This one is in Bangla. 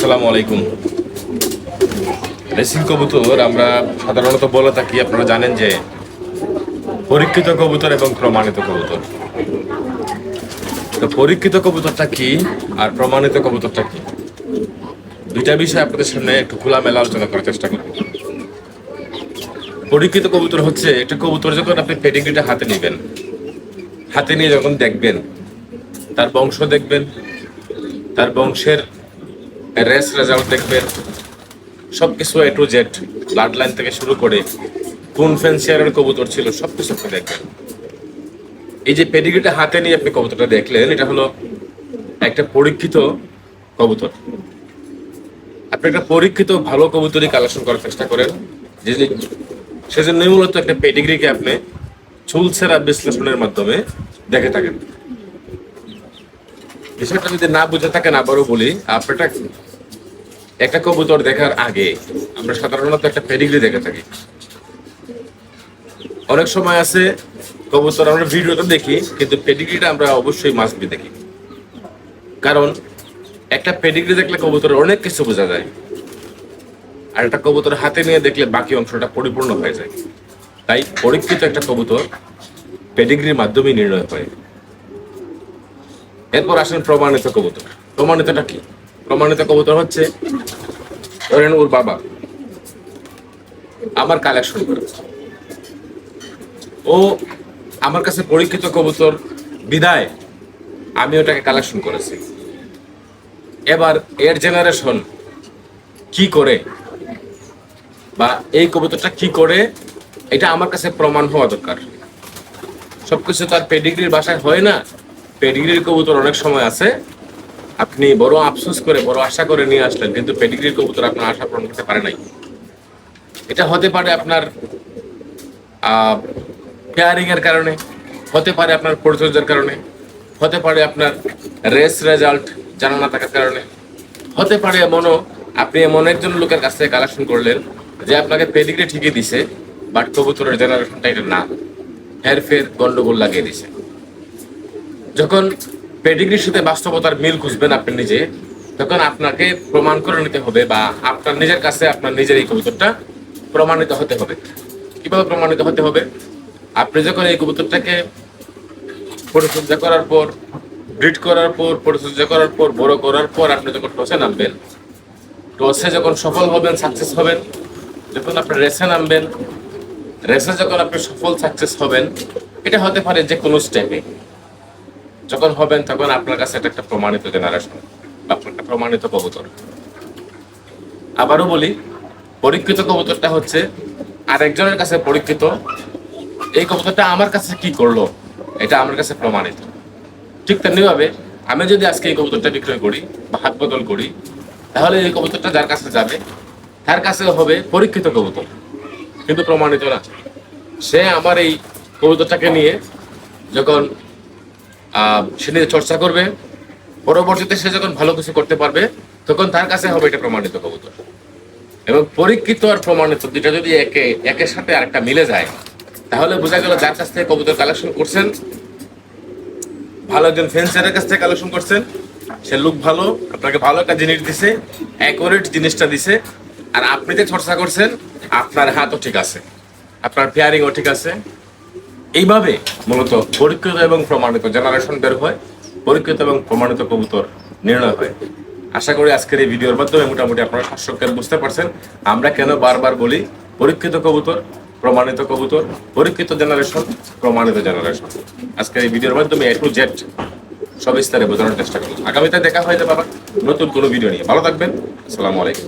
আসসালামু আলাইকুম। রেসিং কবুতর আমরা সাধারণত বলে থাকি, আপনারা জানেন যে পরীক্ষিত কবুতর এবং প্রমাণিত কবুতর। তো পরীক্ষিত কবুতরটা কি আর প্রমাণিত কবুতরটা কি? দুইটা বিষয় আপনাদের সামনে একটু খোলামেলা আলোচনা করার চেষ্টা করব। পরীক্ষিত কবুতর হচ্ছে একটা কবুতর যখন আপনি পেডিগ্রিটা হাতে নেবেন, হাতে নিয়ে যখন দেখবেন, তার বংশ দেখবেন, তার বংশের রেস রেজাল্ট দেখবেন সব কিছু A to Z blood line থেকে শুরু করে কোন ফেন্সিয়ারের কবুতর ছিল সব কিছু আপনি দেখবেন। এই যে পেডিগ্রিটা হাতে নিয়ে আপনি কবুতরটা দেখলেন, এটা হলো একটা পরীক্ষিত কবুতর। আপনি একটা পরীক্ষিত, ভালো কবুতরই কালেকশন করার চেষ্টা করেন। যে সেজন্য মূলত একটা পেডিগ্রিকে আপনি চুলছেরা বিশ্লেষণের মাধ্যমে দেখে থাকেন। বিষয়টা যদি না বুঝে থাকেন, আবারও বলি, আপনারা একটা কবুতর দেখার আগে আমরা সাধারণত একটা পেডিগ্রি দেখে থাকি। অনেক সময় আছে কবুতর আমরা ভিডিওটা দেখি, কিন্তু পেডিগ্রিটা আমরা অবশ্যই মাস্ট বি দেখি। কারণ একটা পেডিগ্রি দেখলে কবুতরের অনেক কিছু বোঝা যায়। আর একটা কবুতর হাতে নিয়ে দেখলে বাকি অংশটা পরিপূর্ণ হয়ে যায়। তাই পরীক্ষিত একটা কবুতর পেডিগ্রির মাধ্যমেই নির্ণয় হয়। এরপর আসেন প্রমাণিত কবুতর। প্রমাণিতটা কি? প্রমাণিত কবুতর হচ্ছে ধরেন ওর বাবা আমার কালেকশন করেছে ও আমার কাছে পরীক্ষিত কবুতর, বিদায়, আমি ওটাকে কালেকশন করেছি। এবার এর জেনারেশন কি করে বা এই কবুতরটা কি করে, এটা আমার কাছে প্রমাণ হওয়া দরকার। সবকিছু তার পেডিগ্রির বাসায় হয় না। পেডিগ্রির কবুতর অনেক সময় আছে। আপনি বড় আফসোস করে, বড় আশা করে নিয়ে আসলেন, কিন্তু পেডিগ্রির কবুতর আপনার আশা পূরণ করতে পারে নাই। এটা হতে পারে আপনার পেয়ারিং এর কারণে, হতে পারে আপনার পরিচর্যার কারণে, হতে পারে আপনার রেস রেজাল্ট জানা না থাকার কারণে, হতে পারে এমনও, আপনি এমন একজন লোকের কাছ থেকে কালেকশন করলেন, যে আপনাকে পেডিগ্রি ঠিকই দিছে বাট কবুতরের জেনারেশনটা এটা না। হেরফের গন্ডগোল লাগিয়ে দিছে। যখন পেডিগ্রির সাথে বাস্তবতার মিল খুঁজবেন আপনি নিজে, তখন আপনাকে প্রমাণ করে নিতে হবে বা আপনার নিজের কাছে আপনার নিজের এই কবুতরটা প্রমাণিত হতে হবে। কীভাবে প্রমাণিত হতে হবে? আপনি যখন এই কবুতরটাকে পরিচর্যা করার পর ব্রিড করার পর, পরিচর্যা করার পর, বড় করার পর আপনি যখন টসে নামবেন, টসে যখন সফল হবেন সাকসেস হবেন, যখন আপনি রেসে নামবেন রেসে যখন আপনি সফল সাকসেস হবেন, এটা হতে পারে যে কোনো স্টেপে যখন হবেন, তখন আপনার কাছে এটা একটা প্রমাণিত জেনারেশন বা একটা প্রমাণিত কবুতর আবারও বলি, পরীক্ষিত কবুতরটা হচ্ছে আরেকজনের কাছে পরীক্ষিত। এই কবুতরটা আমার কাছে কি করল, এটা আমার কাছে প্রমাণিত। ঠিক তেমনিভাবে আমি যদি আজকে এই কবুতরটা বিক্রয় করি বা হাত বদল করি, তাহলে এই কবুতরটা যার কাছে যাবে, তার কাছে হবে পরীক্ষিত কবুতর। কিন্তু প্রমাণিত না। সে আমার এই কবুতরটাকে নিয়ে যখন সে নিয়ে চর্চা করবে। পরবর্তীতে সে যখন ভালো কিছু করতে পারবে, তখন তার কাছে হবে এটা প্রমাণিত কবুতর। এবং পরীক্ষিত আর প্রমাণিত দুটা যদি একে, একের সাথে আরেকটা মিলে যায়, তাহলে বোঝা গেল যার কাছ থেকে কবুতর কালেকশন করছেন, ভালো একজন ফেন্সারের কাছ থেকে কালেকশন করছেন, সে লুক ভালো, আপনাকে ভালো একটা জিনিস দিছে অ্যাকোরেট জিনিসটা দিছে, আর আপনি যে চর্চা করছেন, আপনার হাতও ঠিক আছে, আপনার পেয়ারিংও ঠিক আছে এইভাবে মূলত পরীক্ষিত এবং প্রমাণিত জেনারেশন বের হয়, পরীক্ষিত এবং প্রমাণিত কবুতর নির্ণয় হয়। আশা করি আজকের এই ভিডিওর মাধ্যমে মোটামুটি আপনারা শাসককে বুঝতে পারছেন, আমরা কেন বারবার বলি পরীক্ষিত কবুতর, প্রমাণিত কবুতর, পরীক্ষিত জেনারেশন প্রমাণিত জেনারেশন আজকের এই ভিডিওর মাধ্যমে এ টু জেড সব স্তরে বোঝানোর চেষ্টা করলাম। আগামীতে দেখা হয়ে যাবে আবার নতুন কোনো ভিডিও নিয়ে। ভালো থাকবেন, আসসালামু আলাইকুম।